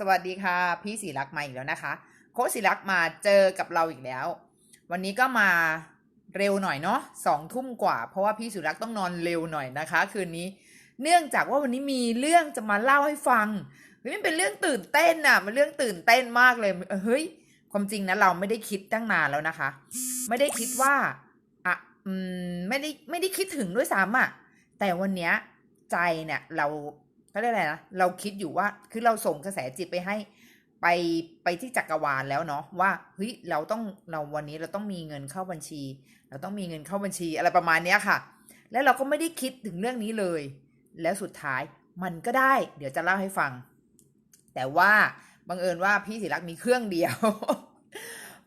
สวัสดีค่ะ พี่ศิลักษ์มาอีกแล้วนะคะ โค้ชศิลักษ์มาเจอกับเราอีกแล้ว วันนี้ก็มาเร็วหน่อยเนาะสองทุ่มกว่า เพราะว่าพี่ศิลักษ์ต้องนอนเร็วหน่อยนะคะ คืนนี้ เนื่องจากว่าวันนี้มีเรื่องจะมาเล่าให้ฟังเฮ้ยมันเป็นเรื่องตื่นเต้นน่ะ มันเรื่องตื่นเต้นมากเลย เฮ้ย ความจริงนะเราไม่ได้คิดตั้งนานแล้วนะคะ ไม่ได้คิดว่าอะอืมไม่ได้ไม่ได้คิดถึงด้วยซ้ำอะแต่วันเนี้ยใจเนี่ยเรา เขาเรียกอะไรนะเราคิดอยู่ว่าคือเราส่งกระแสจิตไปให้ ไปไปที่จักรวาลแล้วเนาะว่าเฮ้ยเราต้องเราวันนี้เราต้องมีเงินเข้าบัญชี เราต้องมีเงินเข้าบัญชีอะไรประมาณเนี้ยค่ะ แล้วเราก็ไม่ได้คิดถึงเรื่องนี้เลย แล้วสุดท้ายมันก็ได้ เดี๋ยวจะเล่าให้ฟัง แต่ว่าบังเอิญว่าพี่ศิลักษ์มีเครื่องเดียว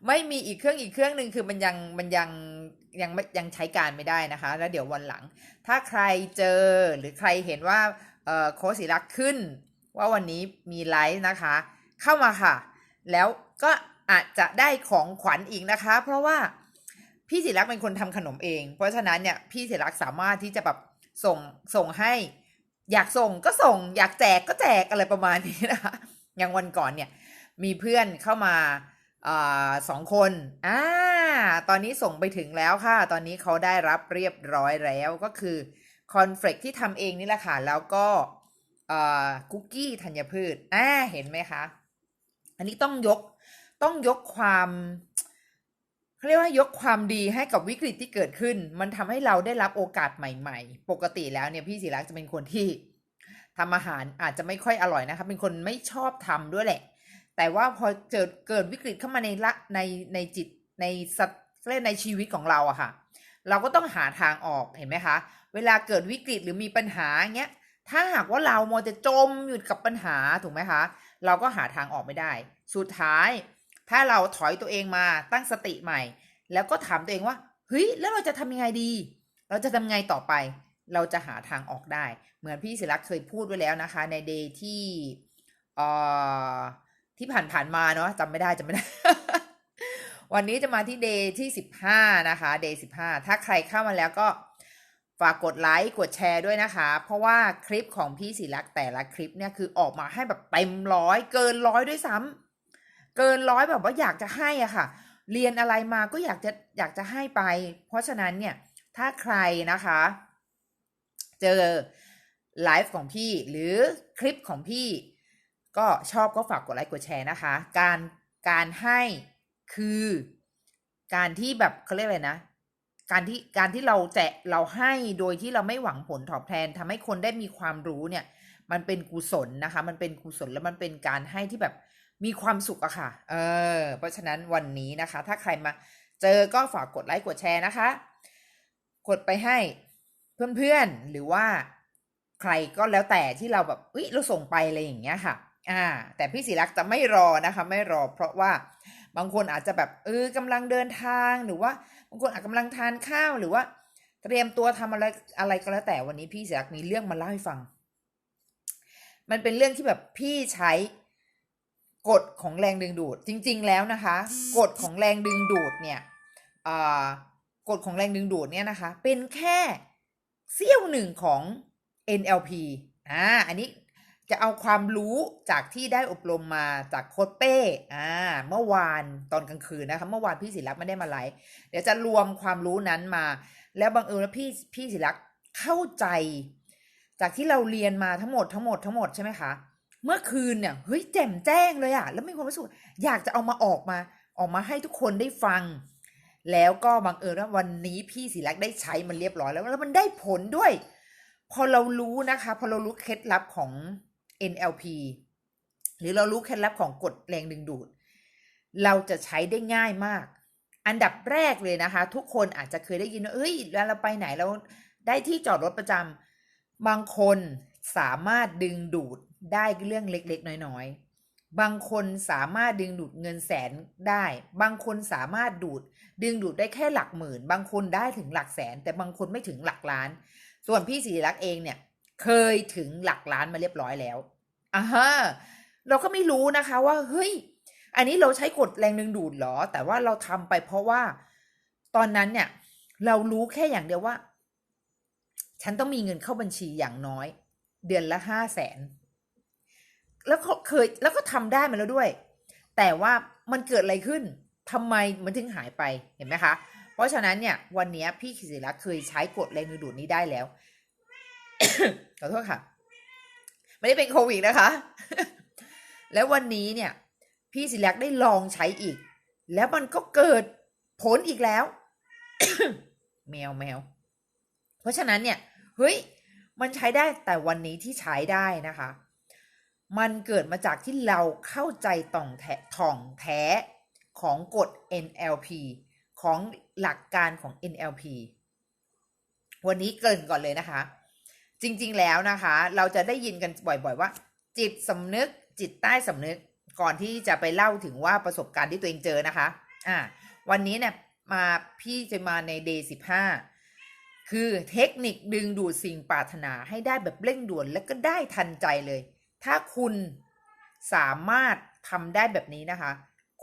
ไม่มีอีกเครื่องอีกเครื่องหนึ่งคือมันยังมันยังยังไม่ยังใช้การไม่ได้นะคะ แล้วเดี๋ยววันหลัง ถ้าใครเจอหรือใครเห็นว่า โค้ชศิลักษ์ขึ้น ว่าวันนี้มีไลฟ์นะคะ เข้ามาค่ะ แล้วก็อาจจะได้ของขวัญอีกนะคะ เพราะว่าพี่ศิลักษ์เป็นคนทำขนมเอง เพราะฉะนั้นเนี่ยพี่ศิลักษ์สามารถที่จะแบบส่งส่งให้ อยากส่งก็ส่ง อยากแจกก็แจกอะไรประมาณนี้นะคะอย่างวันก่อนเนี่ย มีเพื่อนเข้ามาอาสองคนอ่าตอนนี้ส่งไปถึงแล้วค่ะ ตอนนี้เขาได้รับเรียบร้อยแล้วก็คือ คอนเฟลกที่ทำเองนี่แหละค่ะ แล้วก็คุกกี้ธัญพืชอ่าเห็นไหมคะ อันนี้ต้องยกต้องยกความเขาเรียกว่ายกความดีให้กับวิกฤตที่เกิดขึ้น มันทำให้เราได้รับโอกาสใหม่ ๆ ปกติแล้วเนี่ยพี่ศิรักษ์จะเป็นคนที่ทำอาหารอาจจะไม่ค่อยอร่อยนะคะเป็นคนไม่ชอบทำด้วยแหละ แต่ว่าพอเกิดเกิดวิกฤตเข้ามาในละในในจิตในสัตเรีในชีวิตของเราอะค่ะ เราก็ต้องหาทางออกเห็นไหมคะ เวลาเกิดวิกฤตหรือมีปัญหาเงี้ยถ้าหากว่าเราโมจะจมอยู่กับปัญหาถูกไหมคะ เราก็หาทางออกไม่ได้ สุดท้าย ถ้าเราถอยตัวเองมาตั้งสติใหม่ แล้วก็ถามตัวเองว่าเฮ้ยแล้วเราจะทำยังไงดี เราจะทำไงต่อไป เราจะหาทางออกได้ เหมือนพี่ศิลักษ์เคยพูดไว้แล้วนะคะ ในเดย์ที่เอ่อที่ผ่านๆมาเนาะจำไม่ได้จำไม่ได้ วันนี้จะมาที่เดย์ที่สิบห้านะคะเดย์สิบห้าถ้าใครเข้ามาแล้วก็ ฝากกดไลค์กดแชร์ด้วยนะคะ เพราะว่าคลิปของพี่ศิลักษ์แต่ละคลิปเนี่ยคือออกมาให้แบบเต็มร้อยเกินร้อยด้วยซ้ำเกินร้อยแบบว่าอยากจะให้อะค่ะ เรียนอะไรมาก็อยากจะอยากจะให้ไป เพราะฉะนั้นเนี่ยถ้าใครนะคะ เจอไลฟ์ของพี่หรือคลิปของพี่ ก็ชอบก็ฝากกดไลค์กดแชร์นะคะ การการให้คือ การที่แบบเขาเรียกอะไรนะ การที่การที่เราแจกเราให้โดยที่เราไม่หวังผลตอบแทนทำให้คนได้มีความรู้เนี่ย มันเป็นกุศลนะคะ มันเป็นกุศลแล้วมันเป็นการให้ที่แบบมีความสุขอะค่ะ เออ เพราะฉะนั้นวันนี้นะคะ ถ้าใครมาเจอก็ฝากกดไลค์กดแชร์นะคะ กดไปให้เพื่อนๆหรือว่าใครก็แล้วแต่ที่เราแบบอุ้ยเราส่งไปอะไรอย่างเงี้ยค่ะ อ่า แต่พี่ศิลักษ์จะไม่รอนะคะ ไม่รอเพราะว่า บางคนอาจจะแบบเออกำลังเดินทางหรือว่า บางคนอาจกำลังทานข้าวหรือว่า เตรียมตัวทำอะไรอะไรก็แล้วแต่วันนี้พี่ศิลักษ์มีเรื่องมาเล่าให้ฟัง มันเป็นเรื่องที่แบบพี่ใช้กฎของแรงดึงดูด จริง ๆ แล้วนะคะ กฎของแรงดึงดูดเนี่ยกฎของแรงดึงดูดเนี่ยนะคะ เป็นแค่เสี้ยวหนึ่งของ NLP อ่า อันนี้ จะเอาความรู้จากที่ได้อบรมมาจากโค้ดเป้อ่าเมื่อวานตอนกลางคืนนะคะ เมื่อวานพี่ศิลักษ์ไม่ได้มาไลฟ์เดี๋ยวจะรวมความรู้นั้นมา แล้วบังเอิญว่าพี่พี่ศิลักษ์เข้าใจ จากที่เราเรียนมาทั้งหมดทั้งหมดทั้งหมดใช่ไหมคะ เมื่อคืนเนี่ยเฮ้ยแจ่มแจ้งเลยอะแล้วมีความรู้สึกอยากจะเอามาออกมา ออกมาให้ทุกคนได้ฟัง แล้วก็บังเอิญว่าวันนี้พี่ศิลักษ์ได้ใช้มันเรียบร้อยแล้วแล้วมันได้ผลด้วย พอเรารู้นะคะ พอเรารู้เคล็ดลับของ NLP หรือเรารู้เคล็ดลับของกฎแรงดึงดูด เราจะใช้ได้ง่ายมาก อันดับแรกเลยนะคะ ทุกคนอาจจะเคยได้ยินว่าเอ้ยเวลาเราไปไหนเราได้ที่จอดรถประจำบางคนสามารถดึงดูดได้เรื่องเล็ก ๆ น้อยๆ บางคนสามารถดึงดูดเงินแสนได้ บางคนสามารถดูด ดึงดูดได้แค่หลักหมื่น บางคนได้ถึงหลักแสน แต่บางคนไม่ถึงหลักล้าน ส่วนพี่ศิริลักษ์เองเนี่ย เคยถึงหลักล้านมาเรียบร้อยแล้ว อ่าฮะเราก็ไม่รู้นะคะว่าเฮ้ย อันนี้เราใช้กฎแรงดึงดูดเหรอ แต่ว่าเราทำไปเพราะว่าตอนนั้นเนี่ย เรารู้แค่อย่างเดียวว่า ฉันต้องมีเงินเข้าบัญชีอย่างน้อย เดือนละห้าแสนแล้วเคยแล้วก็ทำได้มาแล้วด้วย แต่ว่ามันเกิดอะไรขึ้นทำไมมันถึงหายไปเห็นไหมคะ เพราะฉะนั้นเนี่ย วันนี้พี่ขิสิรักเคยใช้กฎแรงดึงดูดนี้ได้แล้วขอโทษค่ะ ไม่ได้เป็นโควิดนะคะ แล้ววันนี้เนี่ยพี่ศิลักษ์ได้ลองใช้อีก แล้วมันก็เกิดผลอีกแล้ว แมวแมว เพราะฉะนั้นเนี่ยเฮ้ยมันใช้ได้แต่วันนี้ที่ใช้ได้นะคะ มันเกิดมาจากที่เราเข้าใจต่องแท้ถ่องแท้ของกฎ NLP ของหลักการของ NLP วันนี้เกินก่อนเลยนะคะ จริง ๆ แล้วนะคะ เราจะได้ยินกันบ่อย ๆ ว่า จิตสำนึกจิตใต้สำนึกก่อนที่จะไปเล่าถึงว่าประสบการณ์ที่ตัวเองเจอนะคะ อ่า วันนี้เนี่ยมาพี่จะมาใน day สิบห้าคือเทคนิคดึงดูดสิ่งปรารถนาให้ได้แบบเร่งด่วนและก็ได้ทันใจเลย ถ้าคุณสามารถทำได้แบบนี้นะคะ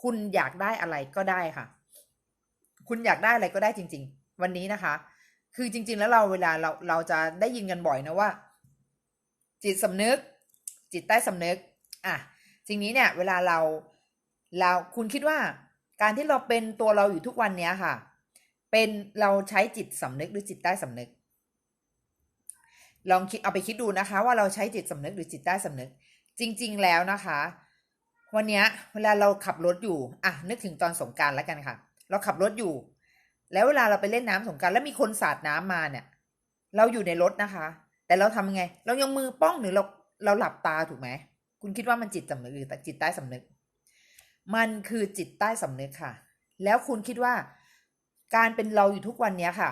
คุณอยากได้อะไรก็ได้ค่ะ คุณอยากได้อะไรก็ได้จริง ๆ วันนี้นะคะ คือจริง ๆ แล้วเราเวลาเราเราจะได้ยินกันบ่อยนะว่า จิตสำนึก จิตใต้สำนึก อะจริงนี้เนี่ย เวลาเราเราคุณคิดว่า การที่เราเป็นตัวเราอยู่ทุกวันเนี้ยค่ะ เป็นเราใช้จิตสำนึกหรือจิตใต้สำนึก ลองคิดเอาไปคิดดูนะคะ ว่าเราใช้จิตสำนึกหรือจิตใต้สำนึก จริง ๆ แล้วนะคะ วันเนี้ย เวลาเราขับรถอยู่ อะนึกถึงตอนสงการแล้วกันค่ะ เราขับรถอยู่ แล้วเวลาเราไปเล่นน้ำสงการแล้วมีคนสาดน้ำมาเนี่ย เราอยู่ในรถนะคะ แต่เราทำไง เรายังมือป้องหรือเราเราหลับตาถูกไหมคุณคิดว่ามันจิตสำนึกหรือจิตใต้สำนึก มันคือจิตใต้สำนึกค่ะ แล้วคุณคิดว่าการเป็นเราอยู่ทุกวันเนี้ยค่ะ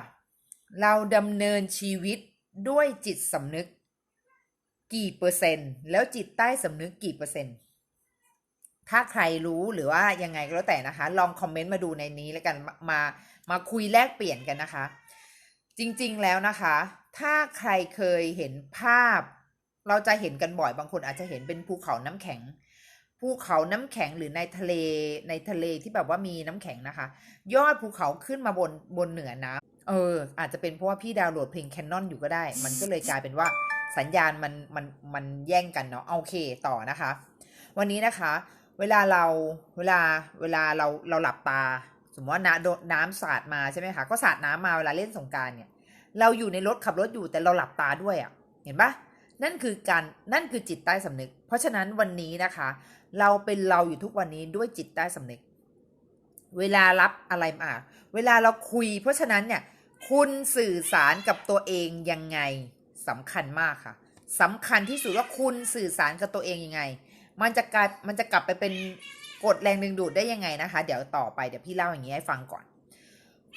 เราดำเนินชีวิตด้วยจิตสำนึก กี่เปอร์เซ็นต์ แล้วจิตใต้สำนึกกี่เปอร์เซ็นต์ ถ้าใครรู้หรือว่ายังไงก็แล้วแต่นะคะ ลองคอมเมนต์มาดูในนี้แล้วกันมามาคุยแลกเปลี่ยนกันนะคะ จริงๆแล้วนะคะ ถ้าใครเคยเห็นภาพ เราจะเห็นกันบ่อยบางคนอาจจะเห็นเป็นภูเขาน้ำแข็งภูเขาน้ำแข็งหรือในทะเลในทะเลที่แบบว่ามีน้ำแข็งนะคะ ยอดภูเขาขึ้นมาบนบนเหนือน้ำเออ อาจจะเป็นเพราะว่าพี่ดาวน์โหลดเพลงแคนนอนอยู่ก็ได้ มันก็เลยกลายเป็นว่าสัญญาณมันมันมันแย่งกันเนาะโอเคต่อนะคะ วันนี้นะคะ เวลาเราเวลาเวลาเราเราหลับตา สมมติว่าน้ำน้ำสาดมาใช่ไหมคะก็สาดน้ำมาเวลาเล่นสงการเนี่ย เราอยู่ในรถขับรถอยู่แต่เราหลับตาด้วยอะ่ะ เห็นปะนั่นคือการนั่นคือจิตใต้สำนึก เพราะฉะนั้นวันนี้นะคะ เราเป็นเราอยู่ทุกวันนี้ด้วยจิตใต้สำนึก เวลารับอะไรมาเวลาเราคุย เพราะฉะนั้นเนี่ยคุณสื่อสารกับตัวเองยังไงสำคัญมากค่ะสำคัญที่สุดว่าคุณสื่อสารกับตัวเองยังไง มันจะกลายมันจะกลับไปเป็นกฎแรงดึงดูดได้ยังไงนะคะ เดี๋ยวต่อไปเดี๋ยวพี่เล่าอย่างนี้ให้ฟังก่อน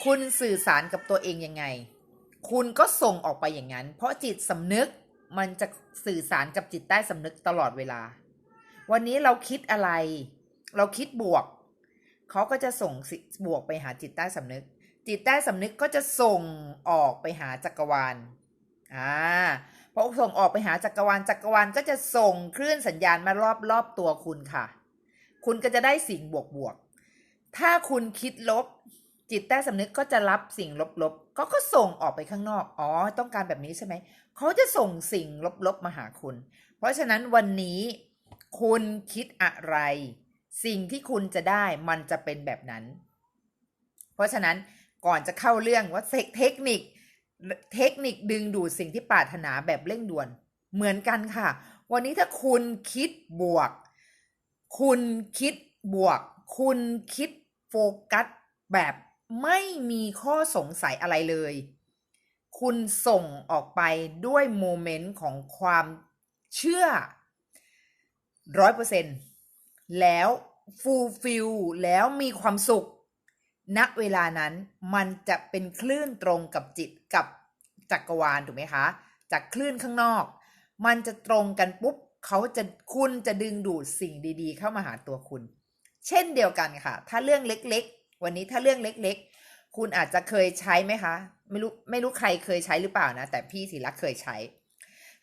คุณสื่อสารกับตัวเองยังไง คุณก็ส่งออกไปอย่างนั้น เพราะจิตสำนึกมันจะสื่อสารกับจิตใต้สำนึกตลอดเวลา วันนี้เราคิดอะไร เราคิดบวก เขาก็จะส่งบวกไปหาจิตใต้สำนึก จิตใต้สำนึกก็จะส่งออกไปหาจักรวาลอ่า พอส่งออกไปหาจักรวาลจักรวาลก็จะส่งคลื่นสัญญาณมารอบรอบตัวคุณค่ะ คุณก็จะได้สิ่งบวกบวก ถ้าคุณคิดลบ จิตใต้สำนึกก็จะรับสิ่งลบๆก็ก็ส่งออกไปข้างนอก อ๋อ ต้องการแบบนี้ใช่ไหม เขาจะส่งสิ่งลบๆมาหาคุณ เพราะฉะนั้นวันนี้คุณคิดอะไร สิ่งที่คุณจะได้มันจะเป็นแบบนั้น เพราะฉะนั้นก่อนจะเข้าเรื่องว่าเทคนิค เทคนิคดึงดูดสิ่งที่ปรารถนาแบบเร่งด่วน เหมือนกันค่ะ วันนี้ถ้าคุณคิดบวก คุณคิดบวก คุณคิดโฟกัสแบบไม่มีข้อสงสัยอะไรเลย คุณส่งออกไปด้วยโมเมนต์ของความเชื่อร้อยเปอร์เซ็นแล้วฟูลฟิลแล้วมีความสุข ณเวลานั้นมันจะเป็นคลื่นตรงกับจิตกับจักรวาลถูกไหมคะ จากคลื่นข้างนอก มันจะตรงกันปุ๊บเขาจะคุณจะดึงดูดสิ่งดีๆ เข้ามาหาตัวคุณ เช่นเดียวกันค่ะ ถ้าเรื่องเล็กๆ วันนี้ถ้าเรื่องเล็กๆ คุณอาจจะเคยใช้ไหมคะ ไม่รู้ไม่รู้ใครเคยใช้หรือเปล่านะ แต่พี่ศิลักเคยใช้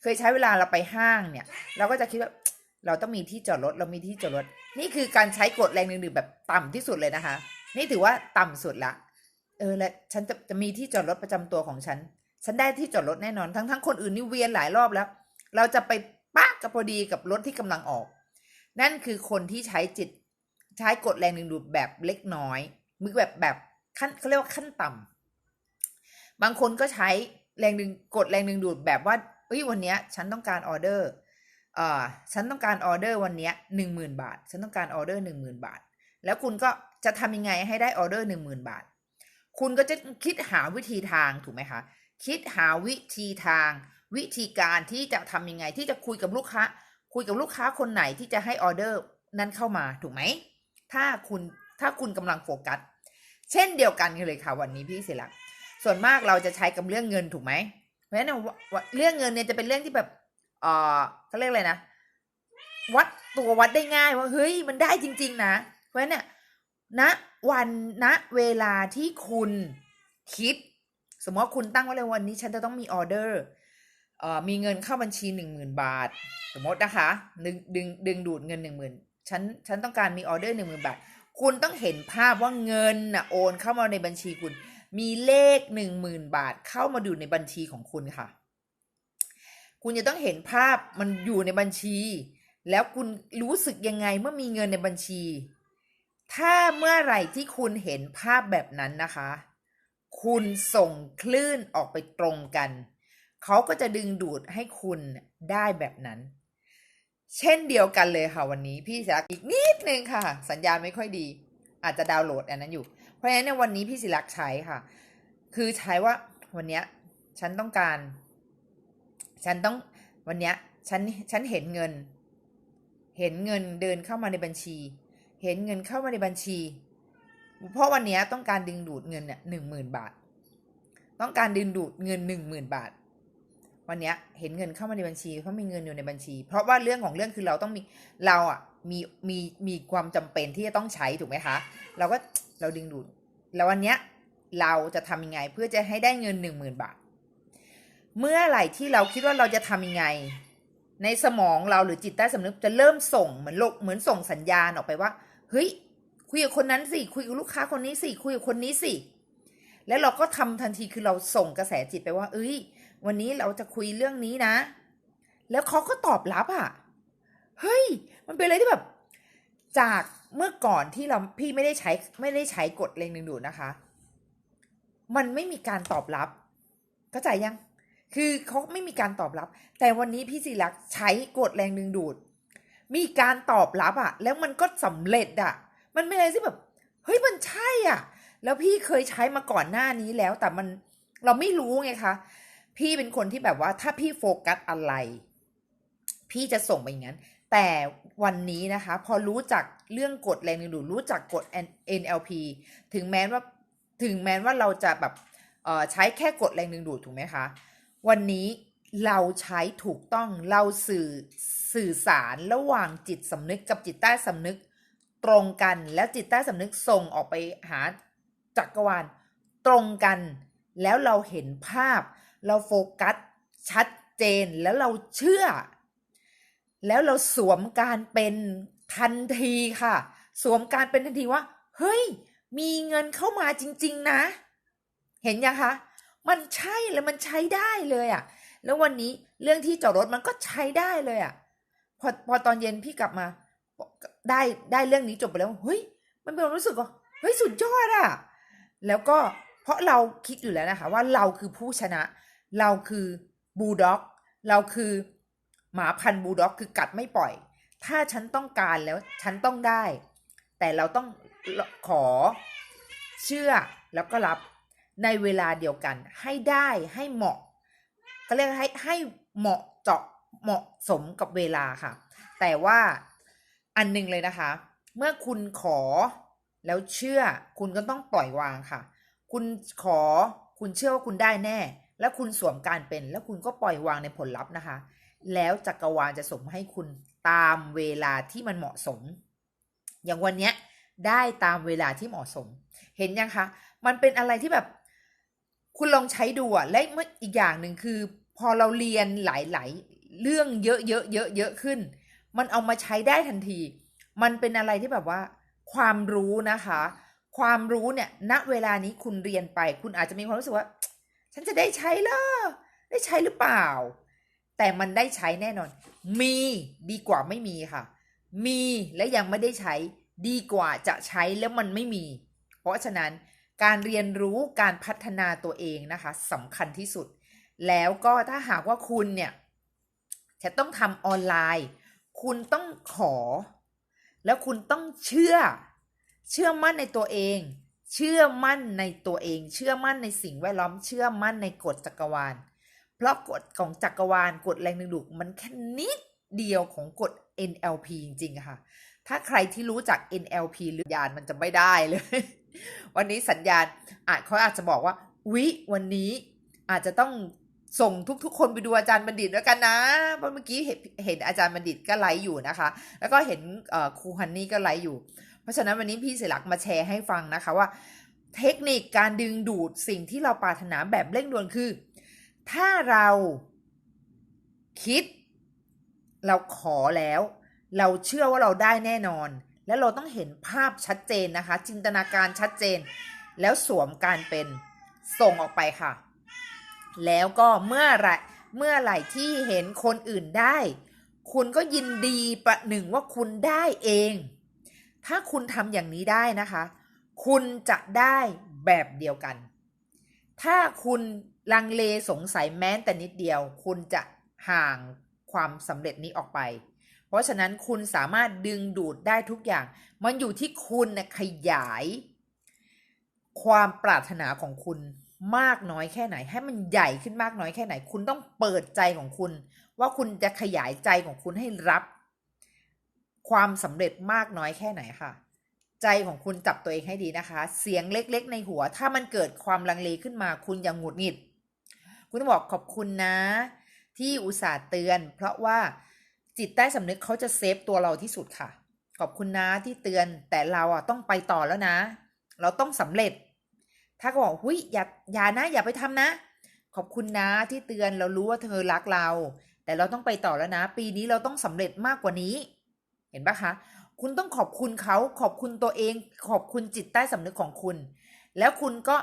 เคยใช้เวลาเราไปห้างเนี่ย เราก็จะคิดว่าเราต้องมีที่จอดรถเรามีที่จอดรถ นี่คือการใช้กฎแรงดึงดูดแบบต่ำที่สุดเลยนะคะ นี่ถือว่าต่ำสุดละ เออ และฉันจะจะมีที่จอดรถประจำตัวของฉัน ฉันได้ที่จอดรถแน่นอน ทั้งทั้งคนอื่นนี่เวียนหลายรอบแล้ว เราจะไปปะกับพอดีกับรถที่กำลังออก นั่นคือคนที่ใช้จิตใช้กฎแรงดึงดูดแบบเล็กน้อยมือแบบแบบขั้นเขาเรียกว่าขั้นต่ำบางคนก็ใช้แรงดึงกดแรงดึงดูดแบบว่าเอ้ยวันเนี้ย ฉันต้องการออเดอร์เอ่อฉันต้องการออเดอร์วันเนี้ยหนึ่งหมื่นบาท ฉันต้องการออเดอร์หนึ่งหมื่นบาท แล้วคุณก็ จะทำยังไงให้ได้ออเดอร์หนึ่งหมื่นบาท คุณก็จะคิดหาวิธีทางถูกไหมคะ คิดหาวิธีทาง วิธีการที่จะทำยังไงที่จะคุยกับลูกค้า คุยกับลูกค้าคนไหนที่จะให้ออเดอร์นั้นเข้ามาถูกไหม ถ้าคุณถ้าคุณกำลังโฟกัส เช่นเดียวกันเลยค่ะวันนี้พี่ศิลักส่วนมากเราจะใช้กับเรื่องเงินถูกไหมเพราะฉะนั้นววเรื่องเงินเนี่ยจะเป็นเรื่องที่แบบเออเขาเรียกอะไรนะ วัดตัววัดได้ง่ายว่าเฮ้ยมันได้จริง ๆ นะ เพราะฉะนั้นเนี่ย ณวันณเวลาที่คุณคิด สมมติว่าคุณตั้งไว้เลยวันนี้ฉันจะต้องมีออเดอร์เอ่อมีเงินเข้าบัญชีหนึ่งหมื่นบาท สมมตินะคะดึงดึงดึงดูดเงินหนึ่งหมื่นฉันฉันต้องการมีออเดอร์หนึ่งหมื่นบาท คุณต้องเห็นภาพว่าเงินน่ะโอนเข้ามาในบัญชีคุณ มีเลขหนึ่งหมื่นบาทเข้ามาอยู่ในบัญชีของคุณค่ะ คุณจะต้องเห็นภาพมันอยู่ในบัญชี แล้วคุณรู้สึกยังไงเมื่อมีเงินในบัญชี ถ้าเมื่อไหร่ที่คุณเห็นภาพแบบนั้นนะคะ คุณส่งคลื่นออกไปตรงกัน เขาก็จะดึงดูดให้คุณได้แบบนั้น เช่นเดียวกันเลยค่ะวันนี้พี่ศิลักษ์อีกนิดนึงค่ะ สัญญาณไม่ค่อยดี อาจจะดาวน์โหลดอันนั้นอยู่ เพราะฉะนั้นในวันนี้พี่ศิลักษ์ใช้ค่ะ คือใช้ว่าวันเนี้ยฉันต้องการ ฉันต้องวันเนี้ยฉันฉันเห็นเงิน เห็นเงินเดินเข้ามาในบัญชี เห็นเงินเข้ามาในบัญชี เพราะวันนี้ต้องการดึงดูดเงินเนี่ยหนึ่งหมื่นบาท ต้องการดึงดูดเงินหนึ่งหมื่นบาท วันนี้เห็นเงินเข้ามาในบัญชีเพราะมีเงินอยู่ในบัญชี เพราะว่าเรื่องของเรื่องคือเราต้องมีเราอะมีมีมีความจำเป็นที่จะต้องใช้ถูกไหมคะ เราก็เราดึงดูด แล้ววันเนี้ยเราจะทำยังไงเพื่อจะให้ได้เงินหนึ่งหมื่นบาท เมื่อไหร่ที่เราคิดว่าเราจะทำยังไง ในสมองเราหรือจิตใต้สำนึกจะเริ่มส่งเหมือนลกเหมือนส่งสัญญาณออกไปว่า เฮ้ยคุยกับคนนั้นสิคุยกับลูกค้าคนนี้สิคุยกับคนนี้สิแล้วเราก็ทำทันทีคือเราส่งกระแสจิตไปว่า เอ้ย วันนี้เราจะคุยเรื่องนี้นะ แล้วเขาก็ตอบรับอะเฮ้ย มันเป็นอะไรที่แบบ จากเมื่อก่อนที่เราพี่ไม่ได้ใช้ไม่ได้ใช้กฎแรงดึงดูดนะคะ มันไม่มีการตอบรับเข้าใจยัง คือเขาไม่มีการตอบรับ แต่วันนี้พี่ศิลักษ์ใช้กฎแรงดึงดูด มีการตอบรับอะแล้วมันก็สำเร็จอะมันไม่อะไรที่แบบเฮ้ยมันใช่อะ แล้วพี่เคยใช้มาก่อนหน้านี้แล้วแต่มันเราไม่รู้ไงคะ พี่เป็นคนที่แบบว่าถ้าพี่โฟกัสอะไร พี่จะส่งไปอย่างนั้น แต่วันนี้นะคะ พอรู้จักเรื่องกฎแรงดึงดูดรู้จักกฎ NLP ถึงแม้ว่าถึงแม้ว่าเราจะแบบเอ่อใช้แค่กฎแรงดึงดูดถูกไหมคะ วันนี้เราใช้ถูกต้องเราสื่อ สื่อสารระหว่างจิตสำนึกกับจิตใต้สำนึกตรงกัน แล้วจิตใต้สำนึกส่งออกไปหาจักรวาลตรงกัน แล้วเราเห็นภาพ เราโฟกัส ชัดเจนแล้วเราเชื่อ แล้วเราสวมการเป็นทันทีค่ะ สวมการเป็นทันทีว่า เฮ้ย มีเงินเข้ามาจริง ๆ นะ เห็นยังคะ มันใช่เลยมันใช้ได้เลยอะ่ะ แล้ววันนี้เรื่องที่จอดรถมันก็ใช้ได้เลยอะ่ะ พอพอตอนเย็นพี่กลับมา ได้ได้เรื่องนี้จบไปแล้วเฮ้ยมันเป็นความรู้สึกว่าเฮ้ยสุดยอดอะ่ะแล้วก็เพราะเราคิดอยู่แล้วนะคะ ว่าเราคือผู้ชนะ เราคือบูลด็อก เราคือหมาพันบูลด็อกคือกัดไม่ปล่อย ถ้าฉันต้องการแล้วฉันต้องได้ แต่เราต้องขอเชื่อแล้วก็รับในเวลาเดียวกันให้ได้ให้เหมาะก็เรียกให้ให้เหมาะเจาะ เหมาะสมกับเวลาค่ะ แต่ว่าอันหนึงเลยนะคะ เมื่อคุณขอแล้วเชื่อคุณก็ต้องปล่อยวางค่ะ คุณขอคุณเชื่อว่าคุณได้แน่ แล้วคุณสวมการเป็น แล้วคุณก็ปล่อยวางในผลลัพธ์นะคะ แล้วจักรวาลจะส่งให้คุณตามเวลาที่มันเหมาะสม อย่างวันเนี้ยได้ตามเวลาที่เหมาะสม เห็นยังคะ มันเป็นอะไรที่แบบคุณลองใช้ดูอะและเมื่ออีกอย่างหนึ่งคือ พอเราเรียนหลายๆ เรื่องเยอะๆเยอะๆขึ้น มันเอามาใช้ได้ทันที มันเป็นอะไรที่แบบว่า ความรู้นะคะ ความรู้เนี่ย ณ เวลานี้คุณเรียนไป คุณอาจจะมีความรู้สึกว่า ฉันจะได้ใช้เหรอได้ใช้หรือเปล่า แต่มันได้ใช้แน่นอน มีดีกว่าไม่มีค่ะ มีและยังไม่ได้ใช้ ดีกว่าจะใช้แล้วมันไม่มี เพราะฉะนั้นการเรียนรู้การพัฒนาตัวเองนะคะสำคัญที่สุด แล้วก็ถ้าหากว่าคุณเนี่ย จะต้องทำออนไลน์ คุณต้องขอ แล้วคุณต้องเชื่อ เชื่อมั่นในตัวเอง เชื่อมั่นในตัวเอง เชื่อมั่นในสิ่งแวดล้อม เชื่อมั่นในกฎจักรวาล เพราะกฎของจักรวาลกฎแรงดึงดูดมันแค่นิดเดียวของกฎ NLP จริงๆ ค่ะ ถ้าใครที่รู้จัก NLP หรือญาณมันจะไม่ได้เลย วันนี้สัญญาณอาจเขาอาจจะบอกว่า วิวันนี้อาจจะต้อง ส่งทุกๆ คนไปดูอาจารย์บัณฑิตด้วยกันนะเพราะเมื่อกี้เห็นเห็นอาจารย์บัณฑิตก็ไลฟ์อยู่นะคะ แล้วก็เห็นครูฮันนี่ก็ไลฟ์อยู่ เพราะฉะนั้นวันนี้พี่ศิลักมาแชร์ให้ฟังนะคะว่า เทคนิคการดึงดูดสิ่งที่เราปรารถนาแบบเร่งด่วนคือ ถ้าเราคิด เราขอแล้ว เราเชื่อว่าเราได้แน่นอน แล้วเราต้องเห็นภาพชัดเจนนะคะ จินตนาการชัดเจน แล้วสวมการเป็นส่งออกไปค่ะ แล้วก็เมื่อไรเมื่อไหร่ที่เห็นคนอื่นได้ คุณก็ยินดีประหนึ่งว่าคุณได้เอง ถ้าคุณทำอย่างนี้ได้นะคะ คุณจะได้แบบเดียวกัน ถ้าคุณลังเลสงสัยแม้แต่นิดเดียว คุณจะห่างความสำเร็จนี้ออกไป เพราะฉะนั้นคุณสามารถดึงดูดได้ทุกอย่าง มันอยู่ที่คุณนะขยาย ความปรารถนาของคุณ มากน้อยแค่ไหน ให้มันใหญ่ขึ้นมากน้อยแค่ไหน คุณต้องเปิดใจของคุณ ว่าคุณจะขยายใจของคุณให้รับ ความสำเร็จมากน้อยแค่ไหนค่ะ ใจของคุณจับตัวเองให้ดีนะคะ เสียงเล็กๆ ในหัว ถ้ามันเกิดความลังเลขึ้นมา คุณอย่างหงุดหงิด คุณต้องบอกขอบคุณนะ ที่อุตส่าห์เตือน เพราะว่าจิตใต้สำนึกเขาจะเซฟตัวเราที่สุดค่ะ ขอบคุณนะที่เตือนแต่เราอะต้องไปต่อแล้วนะ เราต้องสำเร็จ ถ้าก็บอกหุยอย่าอย่านะอย่าไปทำนะ ขอบคุณนะที่เตือนเรารู้ว่าเธอรักเรา แต่เราต้องไปต่อแล้วนะ ปีนี้เราต้องสำเร็จมากกว่านี้ เห็นปะคะ คุณต้องขอบคุณเขาขอบคุณตัวเอง ขอบคุณจิตใต้สำนึกของคุณ แล้วคุณก็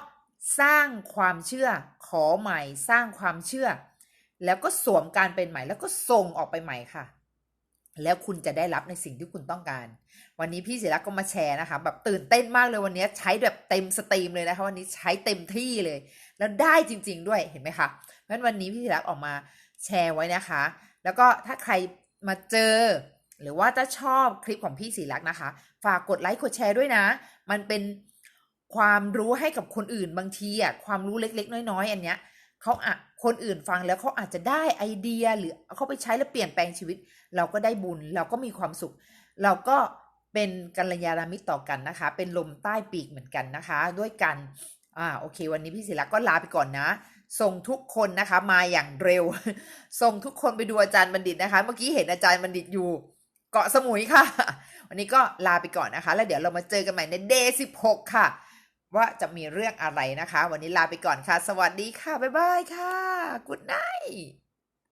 สร้างความเชื่อขอใหม่ สร้างความเชื่อ แล้วก็สวมการเป็นใหม่ แล้วก็ส่งออกไปใหม่ค่ะ แล้วคุณจะได้รับในสิ่งที่คุณต้องการ วันนี้พี่ศิลักก็มาแชร์นะคะ แบบตื่นเต้นมากเลยวันนี้ใช้แบบเต็มสตรีมเลยนะคะวันนี้ใช้เต็มที่เลย แล้วได้จริง ๆ ด้วยเห็นไหมคะเพราะฉะนั้นวันนี้พี่ศิลักออกมาแชร์ไว้นะคะ แล้วก็ถ้าใครมาเจอ หรือว่าถ้าชอบคลิปของพี่ศิลักนะคะ ฝากกดไลค์กดแชร์ด้วยนะ มันเป็นความรู้ให้กับคนอื่นบางทีอะความรู้เล็ก ๆ น้อย ๆ อันเนี้ย เขาอะคนอื่นฟังแล้วเขาอาจจะได้ไอเดียหรือเขาไปใช้แล้วเปลี่ยนแปลงชีวิต เราก็ได้บุญเราก็มีความสุข เราก็เป็นกัลยาณมิตรต่อกันนะคะ เป็นลมใต้ปีกเหมือนกันนะคะ ด้วยกันอ่าโอเค วันนี้พี่ศิลักษ์ก็ลาไปก่อนนะ ส่งทุกคนนะคะ มาอย่างเร็ว ส่งทุกคนไปดูอาจารย์บัณฑิตนะคะ เมื่อกี้เห็นอาจารย์บัณฑิตอยู่เกาะสมุยค่ะ วันนี้ก็ลาไปก่อนนะคะ แล้วเดี๋ยวเรามาเจอกันใหม่ในเดย์16ค่ะ ว่าจะมีเรื่องอะไรนะคะ วันนี้ลาไปก่อนค่ะ สวัสดีค่ะ บ๊ายบายค่ะ กุดไนท์